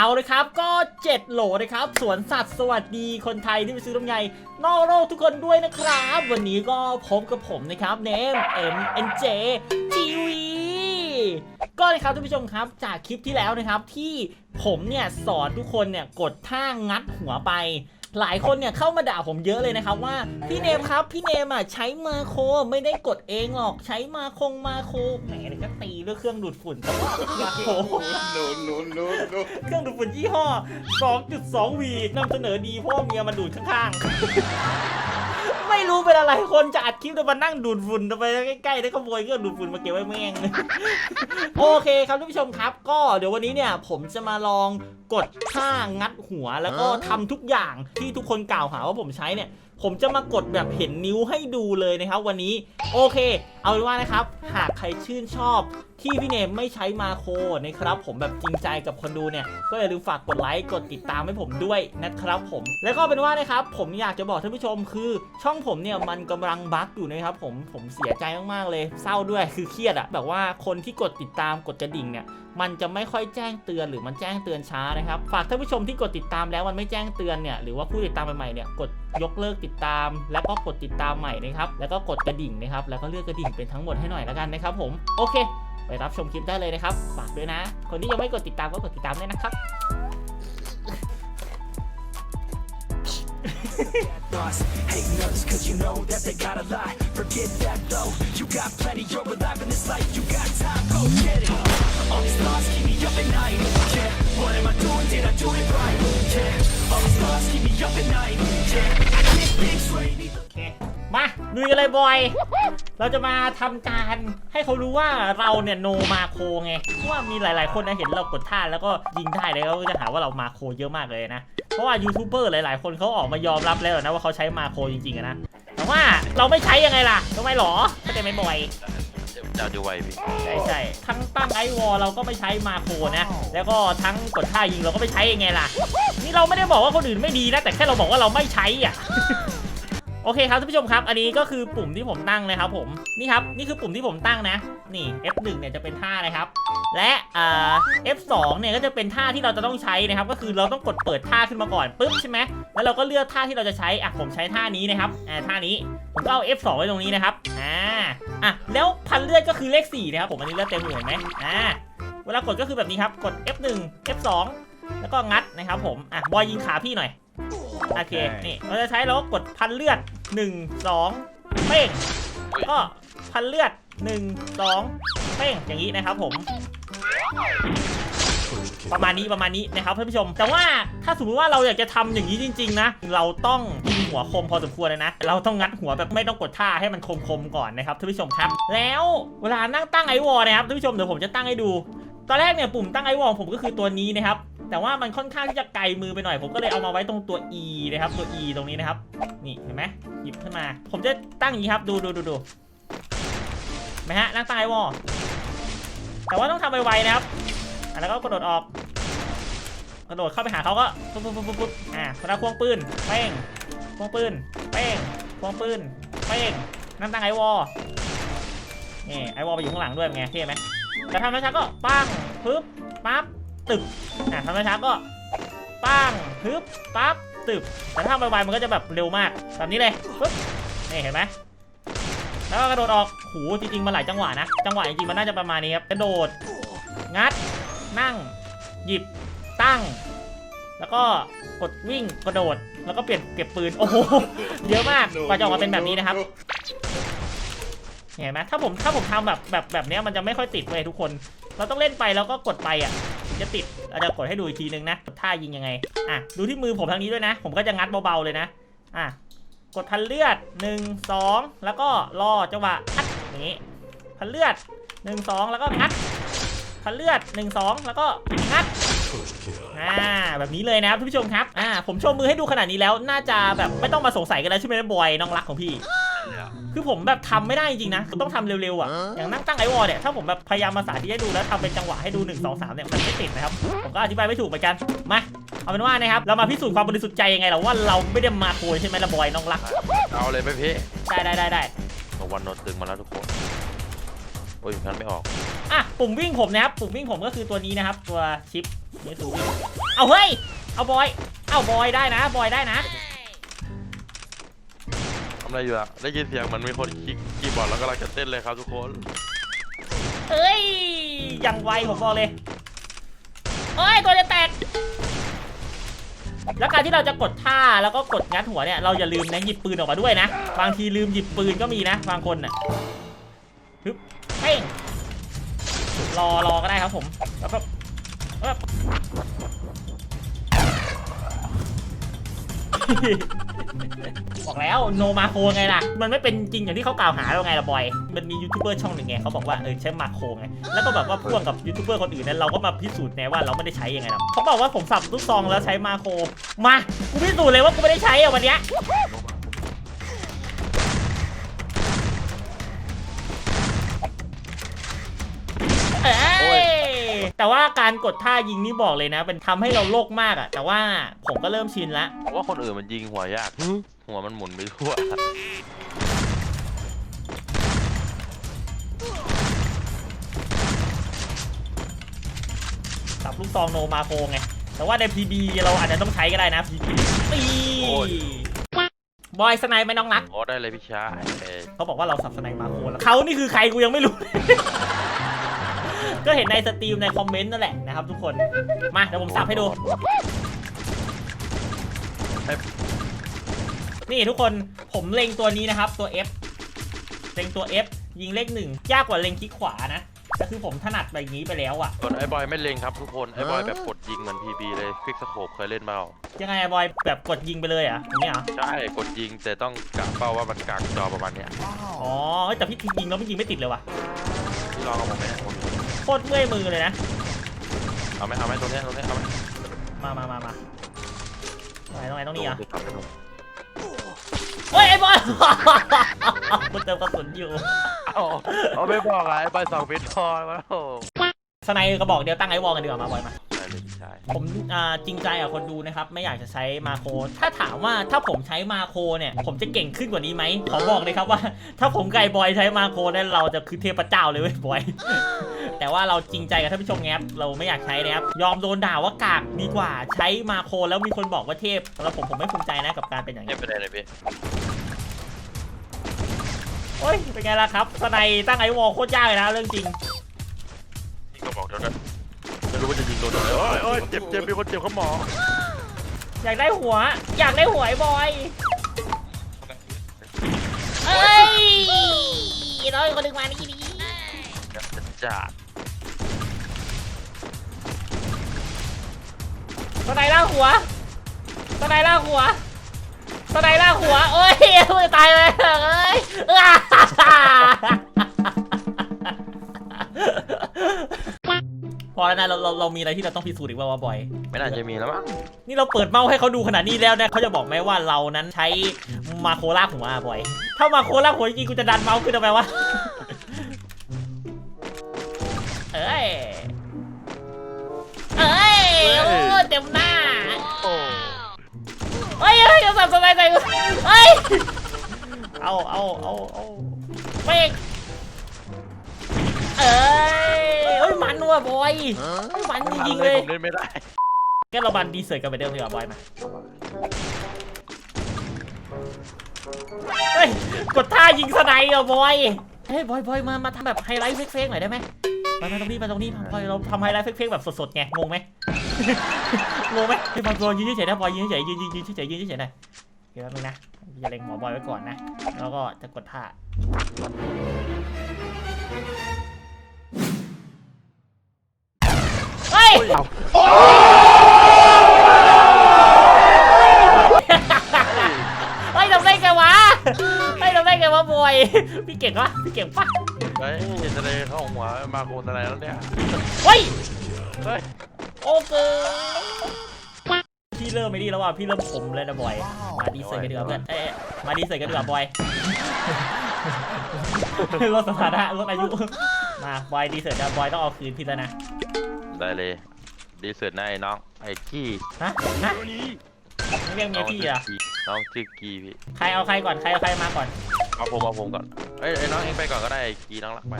เอาเลยครับก็ 7 โหลนะครับ สวนสัตว์สวัสดีคนไทยที่ไปซื้อลำไยนอกโลกทุกคนด้วยนะครับ วันนี้ก็พบกับผมนะครับเนม M N J T V ก็นะครับท่านผู้ชมครับจากคลิปที่แล้วนะครับที่ผมเนี่ยสอนทุกคนเนี่ยกดท่างัดหัวไป หลายคนเนี่ยเข้ามาด่าผมเยอะเลยนะครับว่าพี่เนมครับพี่เนมอะใช้มาโครไม่ได้กดเองหรอกใช้มาคงมาโครแหมเดี๋ยวก็ตีด้วยเครื่องดูดฝุ่นแต่ว่ามาโครนูนนูนนูนนูนเครื่องดูดฝุ่นยี่ห้อ 2.2V นำเสนอดีเพราะว่าเมียมันดูดข้างๆ ไม่รู้เป็นอะไรคนจะอัดคลิปแต่มานั่งดูดฝุ่นไปใกล้ๆได้ขโมยเครื่องดูดฝุ่นมาเก็บไว้แม่งโอเคครับท่านผู้ชมครับ ก็เดี๋ยววันนี้เนี่ยผมจะมาลองกดท่างัดหัวแล้วก็ทำทุกอย่างที่ทุกคนกล่าวหาว่าผมใช้เนี่ย ผมจะมากดแบบเห็นนิ้วให้ดูเลยนะครับ วันนี้โอเค เอาเป็นว่านะครับ หากใครชื่นชอบ ที่พี่เนมไม่ใช้มาโคนะครับผมแบบจริงใจกับคนดูเนี่ย ก็อย่าลืมฝากกดไลค์กดติดตามให้ผมด้วยนะครับผม แล้วก็เป็นว่านะครับผมอยากจะบอกท่านผู้ชมคือช่องผมเนี่ยมันกำลังบั๊กอยู่นะครับผมผมเสียใจมากๆเลยเศร้าด้วยคือเครียดอะแบบว่าคนที่กดติดตามกดกระดิ่งเนี่ยมันจะไม่ค่อยแจ้งเตือนหรือมันแจ้งเตือนช้านะครับฝากท่านผู้ชมที่กดติดตามแล้วมันไม่แจ้งเตือนเนี่ยหรือว่าผู้ติดตามใหม่ๆเนี่ยกดยกเลิกติดตาม แล้วก็กดติดตามใหม่นะครับแล้วก็กดกระดิ่งนะครับแล้วก็เลือกกระดิ่งเป็นทั้งหมดให้หน่อยแล้วกันนะครับผมโอเค ไปรับชมคลิปได้เลยนะครับ ฝากด้วยนะ คนที่ยังไม่กดติดตามก็กดติดตามด้วยนะครับ thoughts Hating others cause you know that they gotta lie Forget that though, you got plenty, you're alive in this life You got time, go get it All these thoughts keep me up at night Yeah, what am I doing, did I do it right? Yeah, all these thoughts keep me up at night Yeah, I think big sway, need the โอเคมาลุยกันเลยบอย เราจะมาทำการให้เขารู้ว่าเราเนี่ยโนมาโคไงเพราะว่ามีหลาย ๆ คนนะเห็นเรากดท่าแล้วก็ยิงได้เลยเขาก็จะหาว่าเรามาโคเยอะมากเลยนะ เพราะว่ายูทูบเบอร์หลาย ๆ คนเขาออกมายอมรับแล้วนะว่าเขาใช้มาโคจริงๆอะนะ แต่ว่าเราไม่ใช้ยังไงล่ะทำไมหรอเข้าใจไหมบอยเจ้าจะไวพี่ใช่ใช่ทั้งตั้งไอวอลเราก็ไม่ใช้มาโคนะ แล้วก็ทั้งกดท่ายิงเราก็ไม่ใช้ยังไงล่ะ นี่เราไม่ได้บอกว่าคนอื่นไม่ดีนะ แต่แค่เราบอกว่าเราไม่ใช้อะ โอเคครับท่านผู้ชมครับ อันนี้ก็คือปุ่มที่ผมตั้งนะครับผมนี่ครับนี่คือปุ่มที่ผมตั้งนะ นี่ F1 เนี่ยจะเป็นท่านะครับ และอ่า F2 เนี่ยก็จะเป็นท่าที่เราจะต้องใช้นะครับ ก็คือเราต้องกดเปิดท่าขึ้นมาก่อนปุ๊บใช่ไหมแล้วเราก็เลือกท่าที่เราจะใช้อะผมใช้ท่านี้นะครับอ่าท่านี้ผมก็เอา F2 ไว้ตรงนี้นะครับอ่าอะแล้วพันเลือดก็คือเลข4นะครับผมอันนี้เลือดเต็มอยู่เห็นไหมอ่าเวลากดก็คือแบบนี้ครับกด F1 F2 แล้วก็งัดนะครับผมอะบอยยิงขาพี่หน่อย โอเค นี่เราจะใช้เราก็กดพันเลือด 1 2เป้ง ก็พันเลือด 1 2เป้ง อย่างนี้นะครับผมประมาณนี้ประมาณนี้นะครับท่านผู้ชม แต่ว่าถ้าสมมติว่าเราอยากจะทำอย่างนี้จริง ๆ นะ เราต้องยิงหัวคมพอสมควรเลยนะ เราต้องงัดหัวแบบไม่ต้องกดท่าให้มันคมๆก่อนนะครับท่านผู้ชมครับ แล้วเวลานั่งตั้งไอวอลนะครับท่านผู้ชมเดี๋ยวผมจะตั้งให้ดู ตอนแรกเนี่ยปุ่มตั้งไอวอลผมก็คือตัวนี้นะครับ แต่ว่ามันค่อนข้างที่จะไกลมือไปหน่อย ผมก็เลยเอามาไว้ตรงตัว E นะครับตัว E ตรงนี้นะครับ นี่เห็นไหมหยิบขึ้นมา ผมจะตั้งอย่างนี้ครับ ดูดูดูดูนไหมฮะนั่งตั้งไอวอลแต่ว่าต้องทำไวๆนะครับแล้วก็กระโดดออกกระโดดเข้าไปหาเขาก็ปุ๊บปุ๊บปุ๊บปุ๊บอ่าเวลาควงปืนเป้งควงปืนเป้งควงปืนเป้งนั่งตั้งไอวอลนี่ไอวอลไปอยู่ข้างหลังด้วยไงเท่ไหมแต่ทำแล้วช้าก็ปั้งปึ๊บปั๊บ ตึบอ่าทำช้าๆก็ปั้งปึ๊บปั๊บตึบแต่ถ้าไวๆมันก็จะแบบเร็วมากแบบนี้เลยปึ๊บนี่เห็นไหมแล้วก็กระโดดออกหูจริงๆมันหลายจังหวะนะ จังหวะจริงๆมันน่าจะประมาณนี้ครับกระโดด งัด นั่ง หยิบตั้ง แล้วก็กดวิ่งกระโดด แล้วก็เปลี่ยนเก็บปืน โอ้โห เยอะมากกว่าจะออกมาเป็นแบบนี้นะครับ เห็นไหมถ้าผมถ้าผมทำแบบแบบแบบเนี้ยมันจะไม่ค่อยติดเลยทุกคน เราต้องเล่นไปแล้วก็กดไปอะ ถึงจะติดเราจะกดให้ดูอีกทีนึงนะท่ายิงยังไงอะดูที่มือผมทางนี้ด้วยนะ ผมก็จะงัดเบาๆเลยนะอะกดพันเลือด 1 2 แล้วก็รอจังหวะอัดอย่างนี้พันเลือด 1 2 แล้วก็งัดพันเลือด 1 2 แล้วก็งัดอ่าแบบนี้เลยนะครับทุกผู้ชมครับอ่าผมโชว์มือให้ดูขนาดนี้แล้วน่าจะแบบไม่ต้องมาสงสัยกันแล้วใช่ไหมบอยน้องรักของพี่ คือผมแบบทำไม่ได้จริงๆนะต้องทำเร็วๆอะอย่างนั่งตั้งไอวอลเนี่ยถ้าผมแบบพยายามมาสาธิตให้ดูแล้วทำเป็นจังหวะให้ดู 1 2 3เนี่ยมันไม่ติดนะครับผมก็อธิบายไม่ถูกเหมือนกันมาเอาเป็นว่านะครับเรามาพิสูจน์ความบริสุทธิ์ใจยังไงเราว่าเราไม่ได้มาโวยใช่ไหมละบอยน้องรักเอาเลยไหมพี่ได้ได้ได้ได้ตะวันโนตตึงมาแล้วทุกคนโอ้ยงั้นไม่ออกอะปุ่มวิ่งผมนะครับปุ่มวิ่งผมก็คือตัวนี้นะครับ ตัวชิปนี่สูวิ่งเอาเฮ้ยเอาบอยเอาบอยได้นะบอยได้นะทำอะไรอยู่อะได้ยินเสียงเหมันมีคนคลิกคีย์บอร์ดแล้วกำลังจะเต้นเลยครับทุกคน เอ้ยยังไวผมบอกเลยเอ้ยตัวจะแตก แล้วการที่เราจะกดท่าแล้วก็กดงัดหัวเนี่ยเราอย่าลืมนะหยิบปืนออกมาด้วยนะ บางทีลืมหยิบปืนก็มีนะ บางคนน่ะฮึบเป้งรอรอก็ได้ครับผม แล้วก็แล้วก็ บอกแล้วโนมาโคไงล่ะ มันไม่เป็นจริงอย่างที่เขากล่าวหาเราไงล่ะบอย มันมียูทูบเบอร์ช่องหนึ่งไงเขาบอกว่าเออใช้มาโคไง แล้วก็แบบว่าพ่วงกับยูทูบเบอร์คนอื่นนั้นเราก็มาพิสูจน์ไงว่าเราไม่ได้ใช้ยังไงล่ะเขาบอกว่าผมสับลูกซองแล้วใช้มาโค มา กูพิสูจน์เลยว่ากูไม่ได้ใช้อะวันเนี้ยเอ้ย แต่ว่าการกดท่ายิงนี่บอกเลยนะเป็นทำให้เราโลกมากอะแต่ว่าผมก็เริ่มชินละเพราะว่าคนอื่นมันยิงหัวยาก หัวมันหมุนไปทั่ว สับลูกซองโนมาโคไง แต่ว่าใน PB เราอาจจะต้องใช้ก็ได้นะ PB ตีโอ้ย บอยสไนป์ไหม่น้องรักโอ้ได้เลยพี่ชายเอ้ยเขาบอกว่าเราสับสไนป์มาโคแล้วเขานี่คือใครกูยังไม่รู้ ก็เห็นในสตรีมในคอมเมนต์นั่นแหละนะครับทุกคน มาเดี๋ยวผมสับให้ดู นี่ทุกคนผมเล็งตัวนี้นะครับ ตัว F เล็งตัว F ยิงเลขหนึ่งยากกว่าเล็งคลิกขวานะแต่คือผมถนัดแบบนี้ไปแล้วอะส่วนไอ้บอยไม่เล็งครับทุกคน ไอ้บอยแบบกดยิงเหมือนพีบีเลยควิกสโคปเคยเล่นเปล่ายังไงอะบอยแบบกดยิงไปเลยเหรอะอย่างเงี้ยเหรอ ใช่กดยิงแต่ต้องกะเป้าว่ามันกลางจอประมาณเนี้ยอ๋อเฮ้ยแต่พี่ยิงแล้วพี่ยิงไม่ติดเลยว่ะพี่ลองกับผมไหมผมโค ตรเมื่อยมือเลยนะ เอาไหมเอาไหมตรงเนี้ยตรงเนี้ยเอาไหมมามามามาตรงไหนตรงไหนตรงนี้อะดูครับดูโอ้ยไอ้บอยมันเติมกระสุนอยู่ เอาเอาไม่บอกอะไอ้บอยสองฟิตพอแล้วโอ้สไนกระบอกเดียวตั้งไอ้วอลกันดีกว่ามาบอยมาได้เลยพี่ชายผมอ่าจริงใจกับคนดูนะครับ ไม่อยากจะใช้มาโครถ้าถามว่าถ้าผมใช้มาโครเนี่ย ผมจะเก่งขึ้นกว่านี้ไหมขอบอกเลยครับว่า ถ้าผมกับไอ้บอยใช้มาโครเนี่ยเราจะคือเทพเจ้าเลยเว้ยบอย แต่ว่าเราจริงใจกับท่านผู้ชมไงครับเราไม่อยากใช้นะครับยอมโดนด่าว่ากากดีกว่าใช้มาโครแล้วมีคนบอกว่าเทพสำหรับผมผมไม่ภูมิใจนะกับการเป็นอย่างเงีนี้ยบไปได้เลยพี่โอ้ย เป็นไงล่ะครับสไนตั้งไอ้วอลโคตรยากเลยนะเรื่องจริง ยิงก็บอกเท่านั้นไม่รู้ว่าจะยิงโดนอะไรโอ้ยโอ้ยเจ็บเจ็บมีคนเจ็บเขาหมออยากได้หัว อยากได้หัวไอ้บอย เอ้ยน้อยคนหนึ่งมานี่นี่จัดจัด สไนล่ากหัวสไนล่ากหัวสไนล่ากหัว โอ้ยตายเลยเอ้ยอ้าพอแล้วนะเราเราเรามีอะไรที่เราต้องพิสูจน์อีกว่าวะบอย ไม่น่าจะมีแล้วมั้งนี่เราเปิดเมาส์ให้เขาดูขนาดนี้แล้วนะเขาจะบอกไหมว่าเรานั้นใช้มาโคล่าหัวอะบอย ถ้ามาโคล่าหัวจริงๆกูจะดันเมาส์ขึ้นทำไมวะ เอ้ย เอ้ยโอ้ เต็มหน้าโอ้เฮ้ยเฮ้ยเอาสับสบายใจกูเฮ้ยเอาเอาเอาเอาเป๊กเอ้ยเฮ้ยมันว่ะบอยเฮ้ยมันจริงๆเลยผมเล่นไม่ได้ก็เราบันดีเสิร์ตกันไปเดิมดีกว่าบอยมาเฮ้ยกดท่ายิงสไนด์อะบอยเฮ้ยบอยบอยมามาทำแบบไฮไลท์เฟกๆหน่อยได้ไหม มามาตรงนี้มาตรงนี้บอยเราทำไฮไลท์เฟกๆแบบสดๆไงงงไหมงงไหมไอ้ยบอยบอยยืนเฉยๆนะบอยยืนเฉยๆยืนยืนยืนเฉยๆยืนเฉยๆหน่อยเดี๋ยวแป๊บนึงนะอย่าเล็งหัวบอยไว้ก่อนนะ แล้วก็จะกดท่าเฮ้ยเฮ้ยทำได้ไงวะ วะบอยพี่เก่งปะพี่เก่งปะเฮ้ยทะเลเข้าหัวมาโคนทะเลแล้วเนี่ยเฮ้ยเฮ้ยโอเคพี่เริ่มไม่ดีแล้วว่ะพี่เริ่มขมเลยนะบอย มาดีเซอร์กันดีกว่าเพื่อนเอ้ยมาดีเซอร์กันดีกว่าบอยลดสถานะลดอายุ มาบอยดีเซอร์นะบอยต้องเอาคืนพี่แล้วนะได้เลยดีสุดนะไอ้น้องไอ้กี้ฮะฮะไม่เรียกเมียพี่เหรอะน้องชื่อกีพี่ใครเอาใครก่อนใครเอาใครมาก่อน เอาผมเอาผมก่อนเอ้ยไอ้น้องเองไปก่อนก็ได้กีน้องรักไป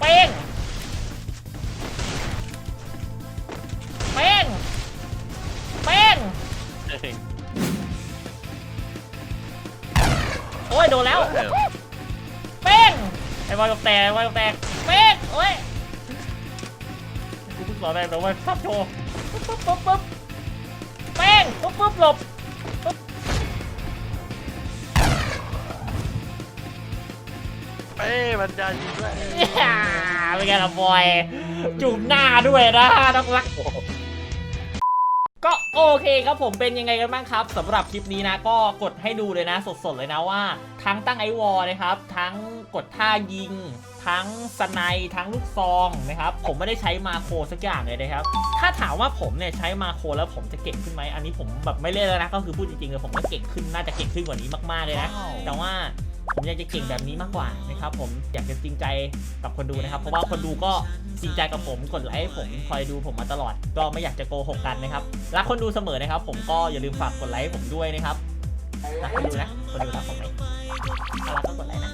เป้งเป้งเป้งโอ้ยโดนแล้วเป้งไอ้บอลกับแตกไอ้บอลกับแตกเป้งโอ้ยกูเพิ่งสอนแรงแต่ว่าทับโชว์ปุ๊บปุ๊บปุ๊บปุ๊บเป้งปุ๊บปุ๊บหลบ เป้บรรยายยิงด้วยเนี่ยเป็นไงล่ะบอยจูบหน้าด้วยนะน้องรัก ก็โอเคครับผมเป็นยังไงกันบ้างครับสำหรับคลิปนี้นะ ก็กดให้ดูเลยนะ สดๆเลยนะว่า ทั้งตั้งไอวอลนะครับ ทั้งกดท่ายิง ทั้งสไนด์ทั้งลูกซองนะครับ ผมไม่ได้ใช้มาโครสักอย่างเลยนะครับ ถ้าถามว่าผมเนี่ยใช้มาโครแล้วผมจะเก่งขึ้นไหมอันนี้ผมแบบไม่เล่นแล้วนะก็คือพูดจริงๆเลยผมก็เก่งขึ้นน่าจะเก่งขึ้นกว่านี้มากๆเลยนะแต่ว่า ผมอยากจะเก่งแบบนี้มากกว่านะครับผมอยากจะจริงใจกับคนดูนะครับ เพราะว่าคนดูก็จริงใจกับผมกดไลค์ผมคอยดูผมมาตลอด ก็ไม่อยากจะโกหกกันนะครับรักคนดูเสมอนะครับ ผมก็อย่าลืมฝากกดไลค์ผมด้วยนะครับรักคนดูนะคนดูรักผมไหมถ้ารักก็กดไลค์นะ